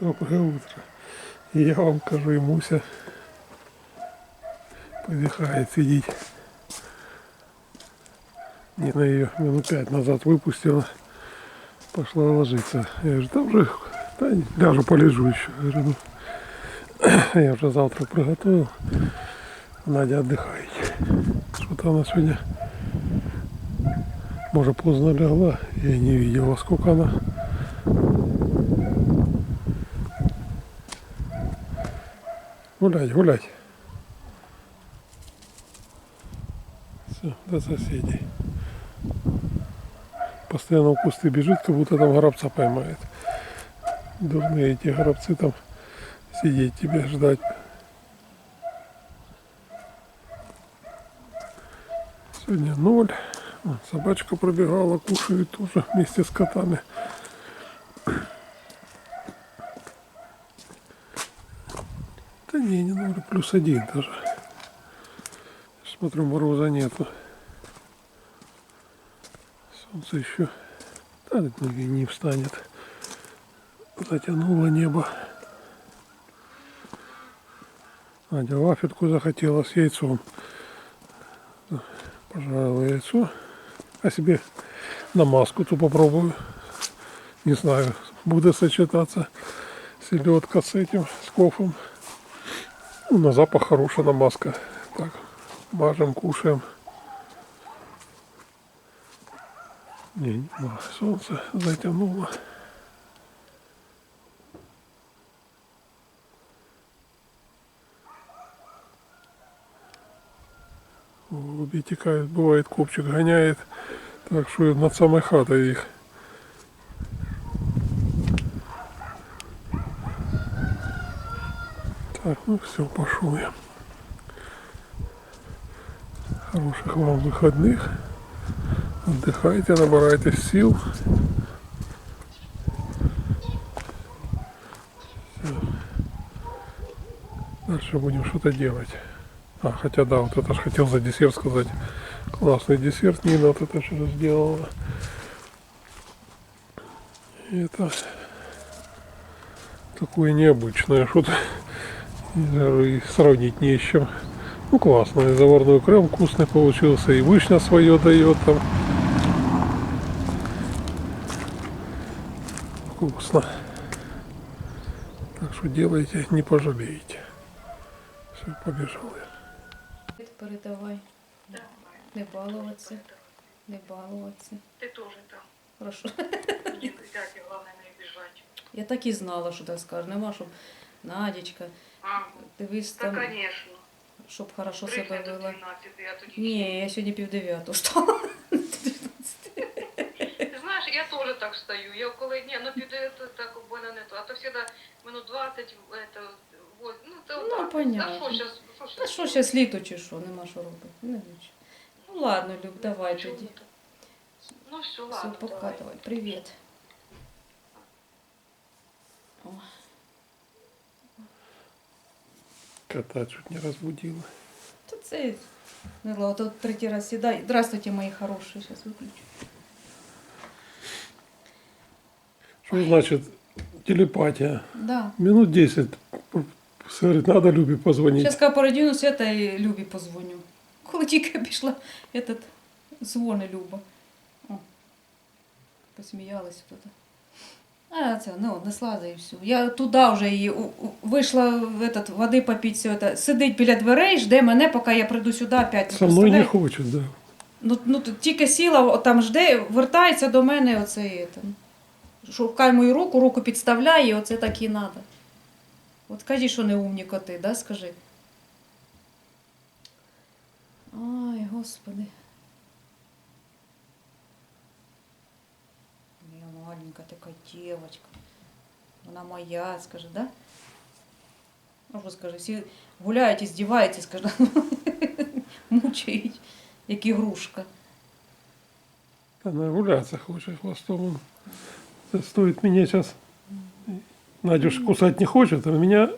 Доброе утро. И я вам кажу, и Муся подыхает сидеть. Нина ее минут пять назад выпустила. Пошла ложиться. Я говорю, да уже, да, ляжу полежу еще. Я говорю, ну, я уже завтра приготовил. Надя отдыхает. Что-то она сегодня, может, поздно легла. Я не видел, во сколько она. Гулять, гулять. Все, до соседей. Постоянно в кусты бежит, как будто там горобца поймает. Дурные эти горобцы там сидеть тебе ждать. Сегодня ноль. Собачка пробегала, кушает тоже вместе с котами. Не, не ноль, плюс один даже. Смотрю, мороза нету. Солнце еще да, не встанет. Затянуло небо. Надя вафельку захотела с яйцом. Пожарила яйцо. А себе намазку ту попробую. Не знаю, будет сочетаться селедка с этим, с кофом. Ну, на запах хорошая намазка. Так, мажем, кушаем. Не, не знаю, солнце затянуло. Голуби текают, бывает копчик гоняет, так что над самой хатой их. Так, ну все, пошел я. Хороших вам выходных. Отдыхайте, набирайтесь сил. Всё. Дальше будем что-то делать. А, хотя да, вот это ж хотел за десерт сказать. Классный десерт Нина вот это что сделала. И это такое необычное, что-то и сравнить не с чем. Ну классно, и заварной крем вкусный получился, и вишня свое дает там. Вкусно. Так что делайте, не пожалеете. Все, побежал я. Передавай. Не балуватися. Не балуватися. Ты тоже там. Хорошо. Не дядя, главное не бежать. Я так і знала, що так скажеш. Нема, щоб Надічка, А, дивись да, там, конечно. щоб хорошо себе вела. 12, я тоді Ні, я сьогодні пів дев'ятого встала. Знаєш, я теж так встаю. Я коли ні, ну піду це так у мене не то. А то завжди минут 20, это, вот, ну це Ну, отак. понятно. А що що Та що зараз літо чи що, нема що робити. Не нічого. Ну ладно, Люб, давай Чого тоді. Ну все, Все, ладно, пока, давай. давай. Привіт. Кота чуть не разбудила. Та це не ладно, тут третій раз сідай. Здравствуйте, мої хороші, зараз виключу. Что значит телепатия? Да. Минут 10. Говорит, надо Любе позвонить. Зараз коли передіну свята і Любі позвоню. Коли тільки пішла, этот, дзвони Люба. О, посміялась тут. А, це, ну, несла і все. Я туди вже її у- у- вийшла в этот, води попити, все це. Сидить біля дверей, жде мене, поки я прийду сюди опять. Со мной не Представляєте? хочет, да. Ну, ну тільки сіла, там жде, вертається до мене оце. это. Шукай мою руку, руку підставляє, і оце так і треба. От кажи, що не умні коти, да, скажи. Ай, господи. маленька така дівчинка. Вона моя, скажи, да? Ну, що скажи, всі гуляють і здіваються, скажи, мучають, як ігрушка. Она гуляться хочет хвостом. Это стоит меня сейчас... Надюш кусать не хочет, а меня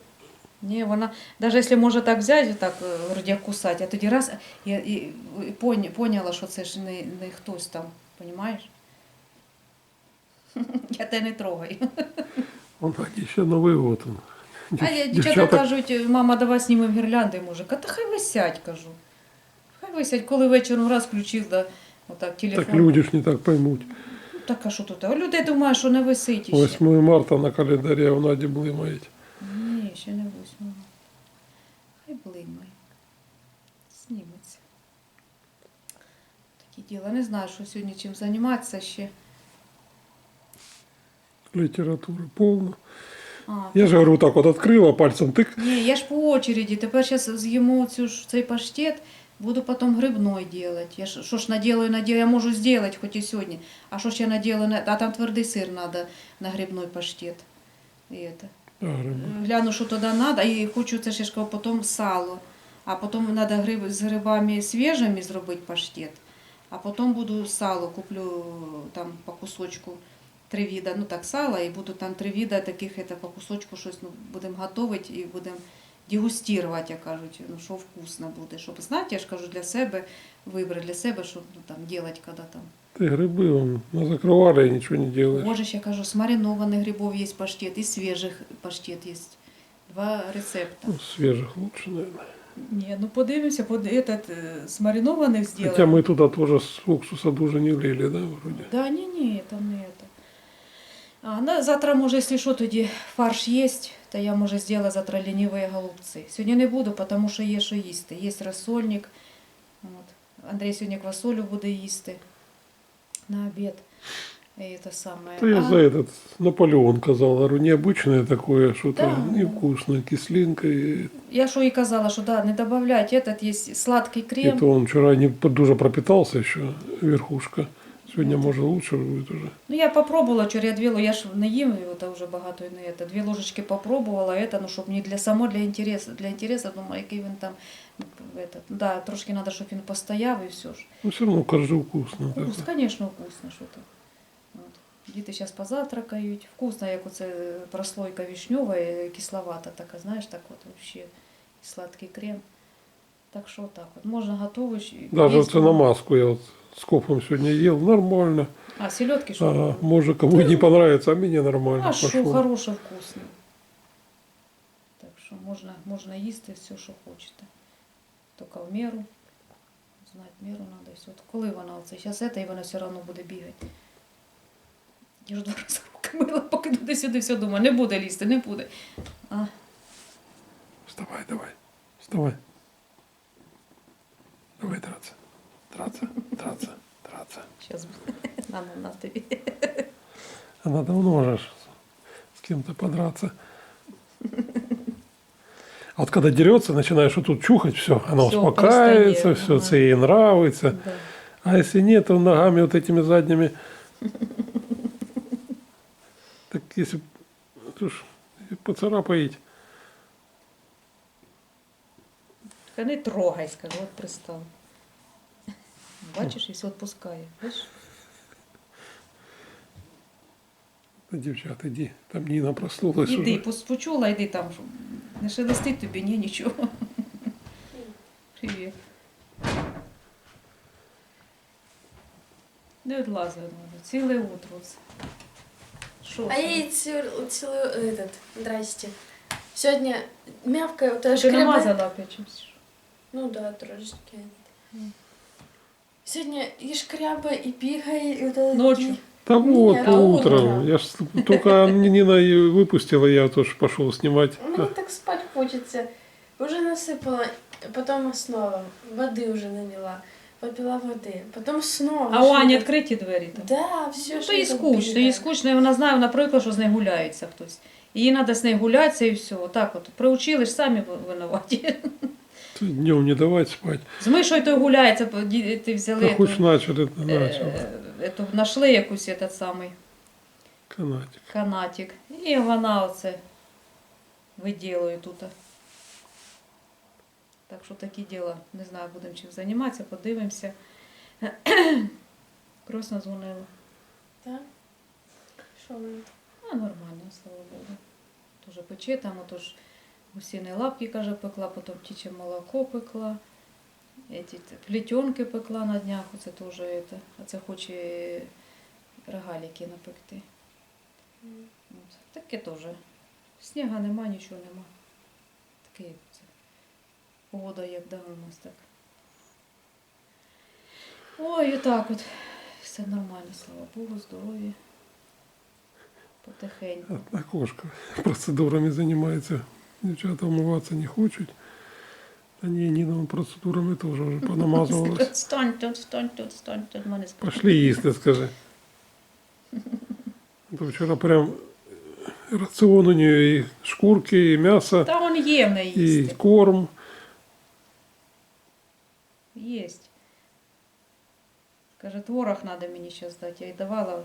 Ні, вона, навіть якщо може так взяти, так, е, вроді як кусати, а тоді раз, я і, і поня- поняла, що це ж не, не хтось там, розумієш? Я тебе не трогаю. Он так ще Новий год. Он. А я, дівчата кажуть, мама, давай знімемо гірлянди, може. А та хай висять, кажу. Хай висять, коли вечором раз включив, да, отак телефон. Так люди ж не так поймуть. Ну, Так, а що тут? А людей думає, що не висить іще. 8 марта на календарі у Наді блимають. Ні, ще не восьмого. Хай блимає. Зніметься. Такі діла. Не знаю, що сьогодні чим займатися ще. Літератури повно. А, Я ж говорю, так от відкрила пальцем тик. Ні, я ж по очереді. Тепер зараз з'їмо цю ж цей паштет, буду потім грибной делать. Я ж, що ж наделаю, наделаю, я можу зробити хоч і сьогодні. А що ж я наделаю, на- а там твердий сир треба на грибной паштет. І это. А, гриби. Гляну, що туди треба, і хочу це ж я ж кажу, потім сало. А потім треба гриби з грибами свіжими зробити паштет. А потім буду сало, куплю там по кусочку три віда, ну так, сала, і буду там три віда таких это, по кусочку щось ну, будемо готувати і будемо дегустувати, як кажуть, ну, що вкусно буде. Щоб знати, я ж кажу, для себе, вибрати для себе, щоб ну, там, делать, коли там. Ти гриби вон, закривали і нічого не делаешь. Боже, ж я кажу, з маринованих грибов є паштет, і свіжих паштет є. Два рецепта. Ну, свежих лучше, наверное. Не, ну подивимося, под этот, э, с маринованных сделаем. Хотя мы туда тоже с уксуса дуже не влили, да, вроде. Да, не, не, там не это. А, на, завтра, може, якщо що, тоді фарш є, то я, може, зроблю завтра ліниві голубці. Сьогодні не буду, тому що є що їсти. Є розсольник. От. Андрій сьогодні квасолю буде їсти на обід. І це саме. Да я А- за этот Наполеон казал, говорю, необычное такое, что-то Да. невкусное, кислинка. И, Я що і казала, що да, не додавати этот, є сладкий и крем. то он вчера не дуже пропитался еще, верхушка. Сегодня, может, лучше будет уже. Ну, я попробувала вчора, я дві, ло- я ж не їм його, та вже багато і не это. Дві ложечки попробувала, это, ну, щоб не для само для інтересу, для інтересу, думаю, який він там, это, да, трошки треба, щоб він постояв і все ж. Но все равно коржи вкусно. Ну, так. звісно, вкусно, що то. От. Діти зараз позавтракають. Вкусно, як оце прослойка вишньова, і кисловата така, знаєш, так от вообще і сладкий крем. Так що так от, можна готовий. Даже вот на маску я вот с кофом сегодня ел, нормально. А, селедки що? Ага, может, кому не понравится, а мне нормально А що хороше, вкусне. Так що можна, можна їсти все, що хочете. Тільки в міру. Знати міру треба. От коли вона оце, зараз це, і вона все одно буде бігати. Я ж два рази руки мила, поки туди сюди все думаю, не буде лізти, не буде. А, Вставай, давай. Вставай. Давай драться. Драться, драться, драться. зараз на, на, тобі. Она давно уже с кем-то подраться. А вот когда дерется, начинаешь вот тут чухать, все, она Всё, успокаивается, все, ага. це ей нравится. Да. А если нет, то ногами вот этими задними. Так если то ж, поцарапаете. Та не трогай, скажу, от пристав. Бачиш, і все відпускає. Бачиш? Да, девчат, иди. Там Нина проснулась Іди, уже. почула, йди там. Не шелестить тобі, ні, нічого. Привіт. Не відлазить одного. Ціле утро. Що? А ей цел- целую этот, здрасте. Сегодня мявкаю, то Ти намазала опять чимось? Ну да, трошечки. Мгм. Сегодня и шкряба, и бігає, і вот это Ночью. Да вот, а утром. утром? Я ж только Нина и выпустила, я тоже пошел снимать. Мені так спать хочеться. Уже насипала, потом снова. Води вже налила. Попила води. Потом снова. А у що Ані відкриті двері там? Да, все, Ну, то їй скучно, їй скучно, і вона знає, вона привикла, що з нею гуляється хтось. Їй треба з нею гулятися і все. Отак от. Приучили ж самі ви- винуваті. Днем не давать спать. З мишою то гуляється, ти взяли. Хоть ту, начали, ету, Нашли якусь этот самий Канатик. канатик. І вона оце виділує тут. Так що такі діла. Не знаю, будемо чим займатися, подивимося. Красно дзвонила. Так? Що ви? А, нормально, слава Богу. Тоже пече там, отож гусіні лапки, каже, пекла, потім птіче молоко пекла. Эти плетенки пекла на днях, оце теж это. А це хоче рогаліки напекти. От. Таке теж. Сніга нема, нічого нема. Таке це. Погода як да у нас так. Ой, отак от. Все нормально, слава Богу, здоров'я. Потихеньку. Одна кошка процедурами занимается. Девчата умываться не хочет. Да не, Нина процедурами тоже уже понамазывалась. Встань тут, встань тут, встань тут, мене скажи. Пошли їсти, скажи. То вчора прям рацион у нее и шкурки, и мясо, Та он є в неї їсти. корм. Єсть. Каже, творог треба мені зараз дати. Я їй давала,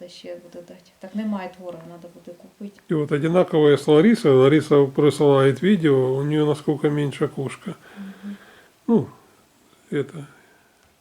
да ще буду дати. Так немає творога, треба буде купити. И вот одинаковые с Ларисой. Лариса присылает видео, у нее насколько меньше кошка. Ну, это,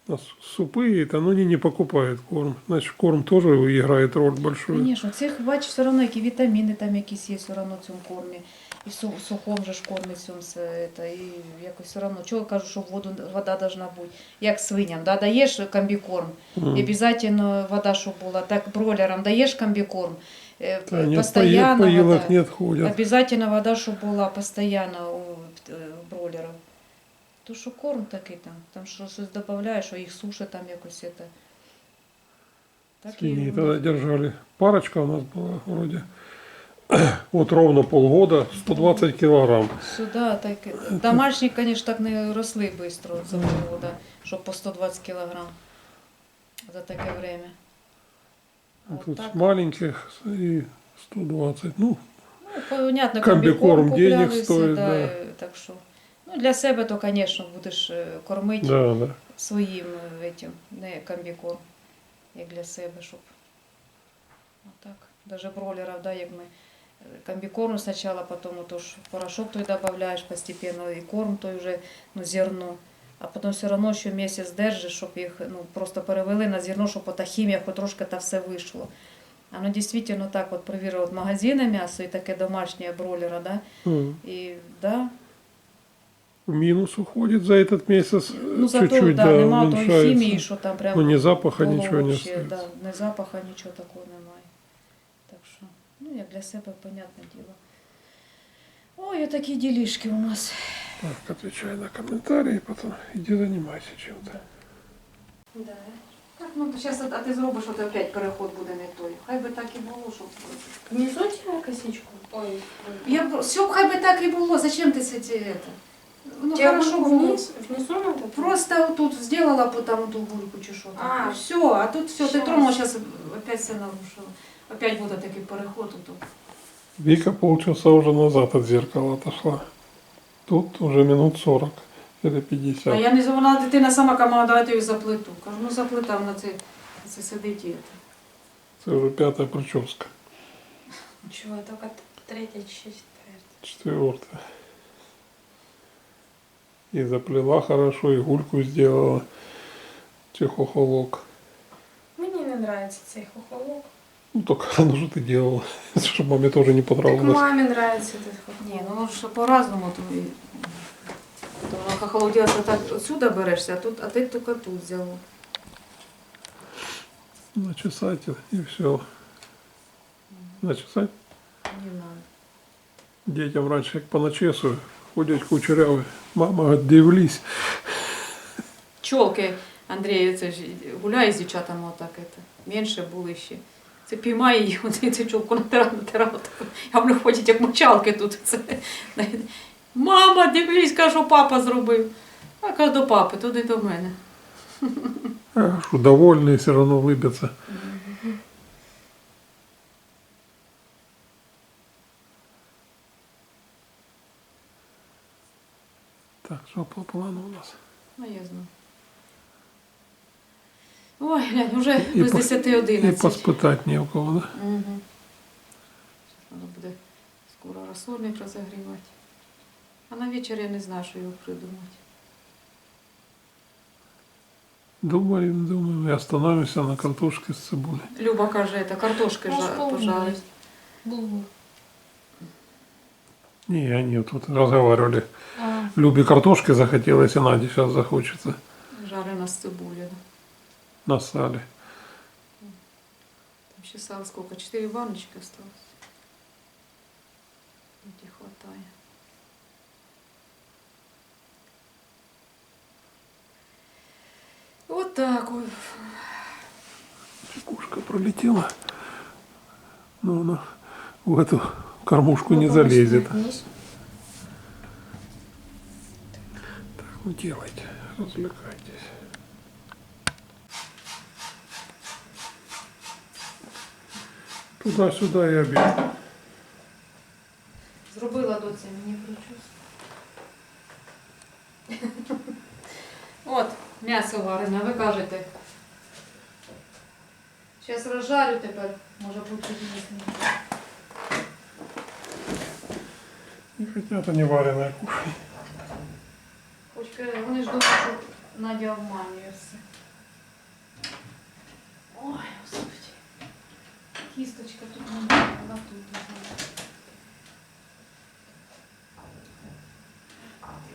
у нас супы, это, но они не покупают корм. Значит, корм тоже играет роль большую. Звісно, цих бач, все одно які вітаміни там якісь є все одно в цьому кормі. І в су- сухому же ж кормі цьому все, це, і якось все одно. Чого я кажу, що воду, вода должна бути. Як свиням, да, даєш комбікорм, М. і обов'язково вода, щоб була. Так бройлерам даєш комбікорм, е, Да, нет, постоянно пои- поилок вода. не отходят. Обязательно вода, щоб була постійно у е, бройлерів. То що корм такий там, там що щось додаєш, що їх сушить там якось це. Так і Свиней у тогда них. держали. Парочка у нас была вроде. Вот ровно полгода, 120 килограмм. Сюди так. Домашні, звісно, так не росли швидко за полгода, щоб по 120 кілограм за таке время. От Тут так. маленьких и 120. Ну, Ну, понятно, комбікорм денег стоїть, да, да. так що. Ну, для себе, то, звісно, будеш е, кормити. да, да. своїм е, этим, не комбікорм, як для себе, щоб отак. Даже бройлерів, да, як ми е, комбікорм спочатку, потім то ж порошок той додаєш постепенно, і корм той вже, ну, зерно. А потім все одно ще місяць держиш, щоб їх ну, просто перевели на зерно, щоб та хімія хоч трошки та все вийшло. Ну дійсно так, от перевірила от магазини м'ясо і таке домашнє бройлера, да, М. і да, В минус уходит за этот месяц. ну зато Чуть-чуть, да, да, нема тої хімії, що там прям Ну, ни запаха, ничего не остается. да, ні запаха, нічого такого немає. Так що, ну, як для себе, понятне діло. Ой, отакі ділішки у нас. Так, отвечай на комментарии, потом иди занимайся чем-то. Да. Так, ну зараз, а ти зробиш, от опять переход буде не той. Хай би так і було, щоб. Внизу тебе косичку? Ой. Я б- все, хай би так і було. Зачем ти це це? Ну, Тебе хорошо було. вниз, внизу надо? Просто тут сделала потом ту бульку чи що. А. Все, а тут все, ти Щас. тронула, зараз опять все нарушила. Опять буде такий переход тут. Вика полчаса уже назад от зеркала отошла. Тут уже минут 40 или 50. А я не вона дитина сама каже, давайте її заплиту. Кажу, ну заплита, вона це, це сидить і це. Это уже пятая прическа. Чего, только третья, четвертая. Четвертая. И заплела хорошо, и гульку сделала. Чехохолок. Мне не нравится цей хохолок. Ну только ну что ты делала? Чтобы маме тоже не Так понравилось. маме нравится этот хохолок. Ні, ну ж по-разному. То, і, то вона хохолоділася так отсюда берешся, а, тут, а ти тільки тут взяла. Начесать и все. Начесать. Не знаю. Детям раньше как по начесу ходять кучеряві. Мама, дивлюсь. Пчолки, Андрій, це ж гуляє з дівчатами отак. Это. Менше були ще. Це піймає вони цю чолку натирав, натирав. А вони ходять як мочалки тут. Це. Мама, дивись, каже, що папа зробив. А каже, до папи, туди до мене. А, что довольные все равно улыбятся. Так, что по плану у нас? Ну, я знаю. Ой, глянь, вже І без 10 И 11. поспытать не у кого, да? Угу. Треба буде скоро розсольник розігрівати. А на вечір я не знаю, що його придумати. Думаем, думаем, и остановимся на картошке с цибулей. Люба каже, це картошки жа- пожарить. Булгур. Не, они тут разговаривали. А, Любе картошки захотелось, и Наде сейчас захочется. Жарена з цибулею. На сале. Там Обчесала сколько? Четыре баночки осталось. Где хватает. Вот так вот. Кукушка пролетела. Но она в эту кормушку Ну, не залезет. вниз. Так, ну делайте, развлекайтесь. Туда-сюда и обед. Зробила доця мені причус. От, м'ясо варене, ви кажете. Зараз розжарю тепер, може бути їсти. Не хотят они вареное кушать. Хоч вони ж думають, що Надя обманює все. Ой, господи. Кісточка тут не буде, вона тут не буде.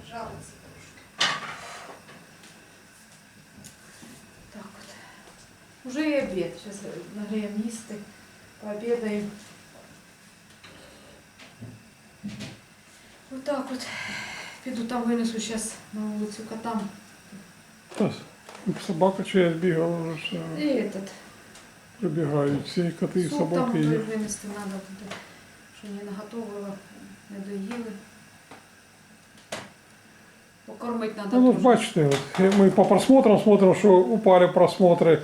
Жариться трошки. Так от. Уже і обід. Зараз нагріємо їсти, пообідаємо. Отак от. Піду там винесу зараз на вулицю котам. Та Собака чиясь бігала вже все. І этот. Прибігають всі коти і Суп там собаки. той винести треба що не наготовила, не доїли. Покормити треба Ну, ну, бачите, от, ми по просмотрам смотрим, що упали просмотри.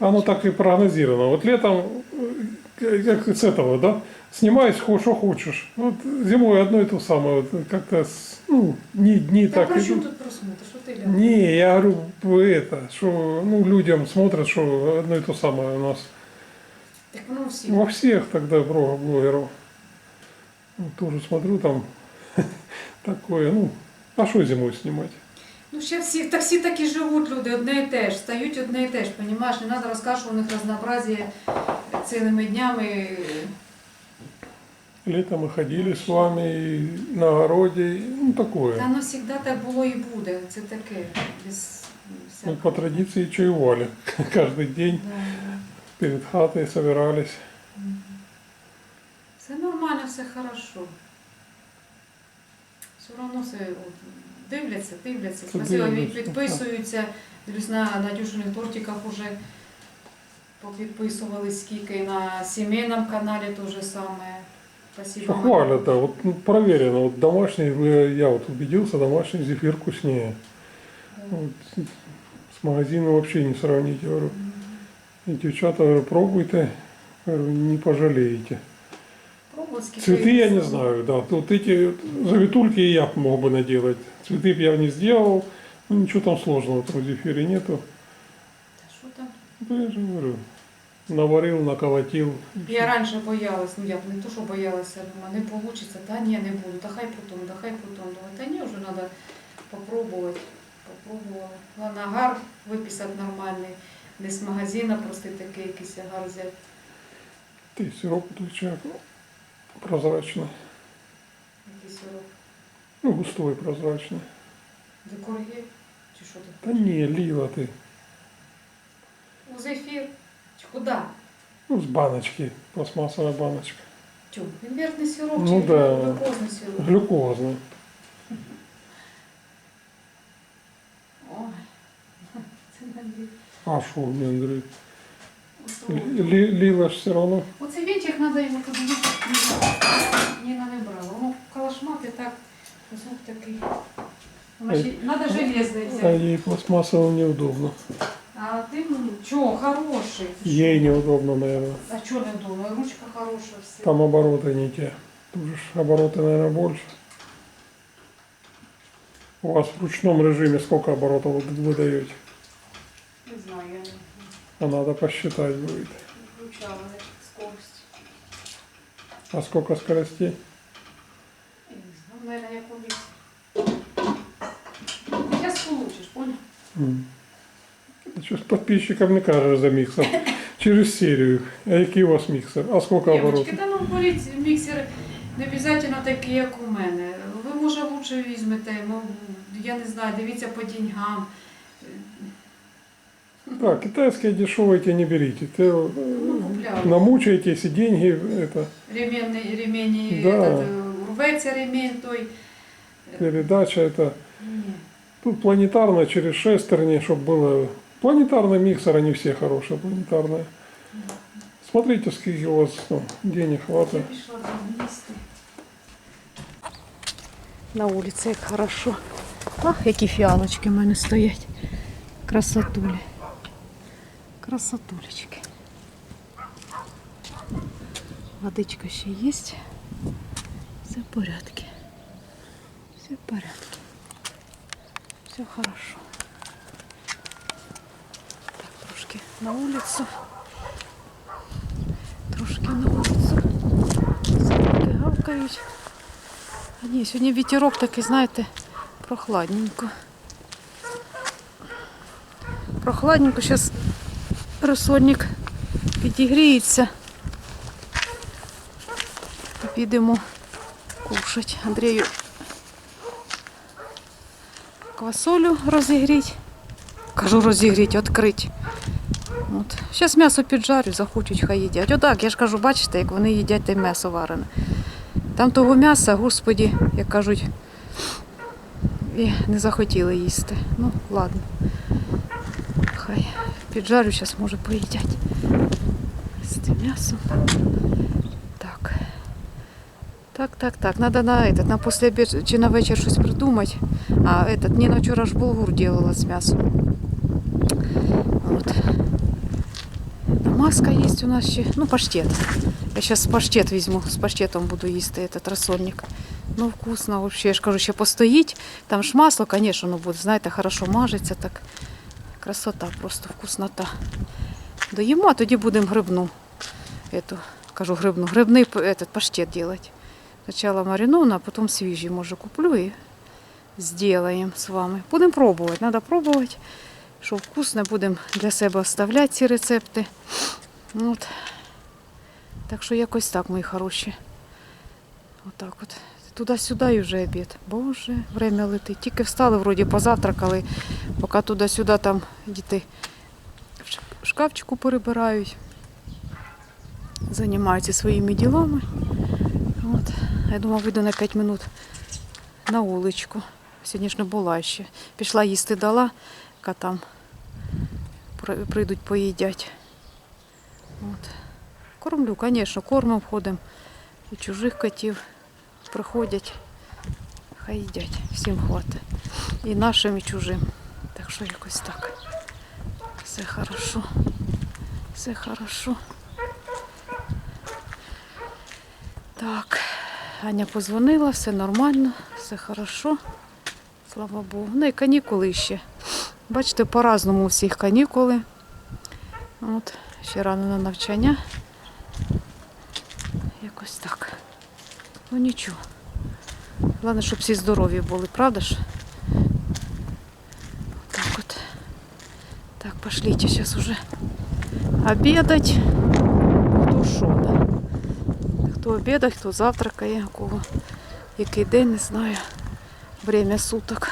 Оно так и прогнозировано. Вот летом, э, как с этого, да, снимай хо- что хочешь. Вот зимой одно и то самое. Вот как-то, с- ну, дни, дни Та так при чому идут. тут просмотр? Що ти глянеш? Не, я говорю, это, что, ну, людям смотрят, что одно и то самое у нас. Так воно всі. Во всех тогда бро- блогеров. Ну, тоже смотрю там такое, ну, а что зимой снимать? Ну ще всі, так всі такі живуть люди, одне і те ж, стають одне і те ж, понімаєш? Не треба розказувати, що у них разнообразие цілими днями. Летом мы ходили с вами и на огороде, и, ну, такое. Та воно завжди так було і буде. Це таке. Без Мы всякого. по традиции чаевали каждый день Да, да. перед хатой собирались. Все нормально, все хорошо. Все одно все от, дивляться, дивляться. Це Спасибо, і дивляться, підписуються. Дивлюсь на Надюшиних тортиках уже попідписувались скільки і на сімейному каналі то же саме. Спасибо. Что хвалят, да, вот ну, проверено. Вот домашний, э, я вот убедился, домашний зефир вкуснее. Да. Вот, с магазином вообще не сравнить, я говорю. И девчата, говорю, пробуйте, говорю, не пожалеете. Пробувала, скільки Цветы я не їх знаю, да. Вот эти завитульки я б мог бы наделать. Цветы б я не сделал. Ну, ничего там сложного в этом зефире нету. Та Що там? Да я же говорю, наварил, наколотил. Я раніше боялась, ну я б не то, що боялася, думаю, не вийде, та ні, не буду, та хай потім, та хай потім. Думаю, та ні, вже треба попробувати. Попробувала. Главное, агар виписати нормальний, не з магазина, просто такий якийсь агар взяти. Ты сироп человек прозрачный. Якийсь сироп. Ну, густой прозрачный. Декоргель, чи що ти? Да не, лила ты. У зефір. Чи куди? Ну, с баночки, пластмассовая баночка. Тю, інвертний сироп, Ну чи да. глюкозний сироп? Глюкозный. Ой, це Андрій. А шо, мне Андрей? Ото. Ли- Лила ж все равно. Оцей вінчик треба його туди Ніна не брала. Воно калашмати так, звук такий. Треба железний А взяти. ей пластмассово неудобно. А ти ну, чого, хороший. Ей неудобно, наверное. А чого не думаю, ручка хороша все. Там обороты не те. Тут же обороты, наверное, больше. У вас в ручном режиме сколько оборотов вы вы даете? Не знаю, я не А надо посчитать будет. включала скорость. А сколько скоростей? Я не знаю, наверное, як убить. Сейчас получишь, понял? М. Что с подписчиком не кажешь за миксер? Через серию. А який у вас миксер? А сколько Дівчатки, оборотов? та ну беріть міксер не обов'язково такий, як у мене. Ви може лучше візьмете, ну, я не знаю, дивіться по деньгам. Да, китайские дешевые те не берите. Те э, Ну, купляли. намучаетесь и деньги это Ремінний, ремені, Да. этот, е, рветься ремінь той. передача это Ні. тут планетарно через шестерни, чтобы было планетарный миксер, они все хорошие планетарные. Смотрите, сколько у вас ну, денег хватает. На вулиці як хорошо. Ах, які фіалочки в мене стоять. Красотулі. Красотулечки. Водичка ще є. Все в порядку. Все в порядку. Все хорошо. Так, трошки на вулицю. Трошки на вулицю. Собаки гавкають. А ні, сьогодні вітерок такий, знаєте, прохладненько. Прохладненько, зараз розсольник підігріється. Підемо кушати. Андрію квасолю розігріть. Кажу розігріть, відкрити. От. Зараз м'ясо піджарю, захочуть, хай їдять. Отак, я ж кажу, бачите, як вони їдять те м'ясо варене. Там того м'яса, господі, як кажуть, і не захотіли їсти. Ну, ладно. Хай піджарю, зараз може поїдять. З тим м'ясом. Так. Так, так, так. Надо на этот, на послеобед чи на вечір щось придумати. А этот, Ніна вчора ж булгур делала з м'ясом. От. Маска є у нас ще. Ну, паштет. Я сейчас паштет візьму, з паштетом буду їсти этот рассольник. Ну, вкусно вообще. Я ж кажу, ще постоїть. Там ж масло, конечно, ну буде, знаєте, хорошо мажеться так. Красота, просто вкуснота. Доїмо, а тоді будемо грибну. Эту, кажу, грибну. Грибний п- этот, паштет делать. Спочатку мариновану, а потім свіжий, може, куплю і зробимо з вами. Будемо пробувати, треба пробувати. Що вкусне, будемо для себе оставляти ці рецепти. От. Так що якось так, мої хороші. Отак от. Туди-сюди вже обід. Боже, время летить. Тільки встали, вроді позавтракали, поки туди-сюди там діти в шкафчику перебирають. Займаються своїми ділами. От. Я думаю, вийду на 5 минут на вуличку. Сьогодні ж не була ще. Пішла їсти дала котам. При- Прийдуть поїдять. От. Кормлю, звісно, кормом ходимо. І чужих котів приходять, хай їдять, всім хватить. І нашим, і чужим. Так що якось так. Все хорошо. Все хорошо. Так, Аня позвонила, все нормально, все хорошо. Слава Богу. Ну і канікули ще. Бачите, по-разному у всіх канікули. От, ще рано на навчання. Якось так. Ну нічого. Головне, щоб всі здорові були, правда ж? Так от. Так, пошлите сейчас уже обедать. Хто що, да? Хто обідає, хто завтракає, у кого який день, не знаю. Время суток.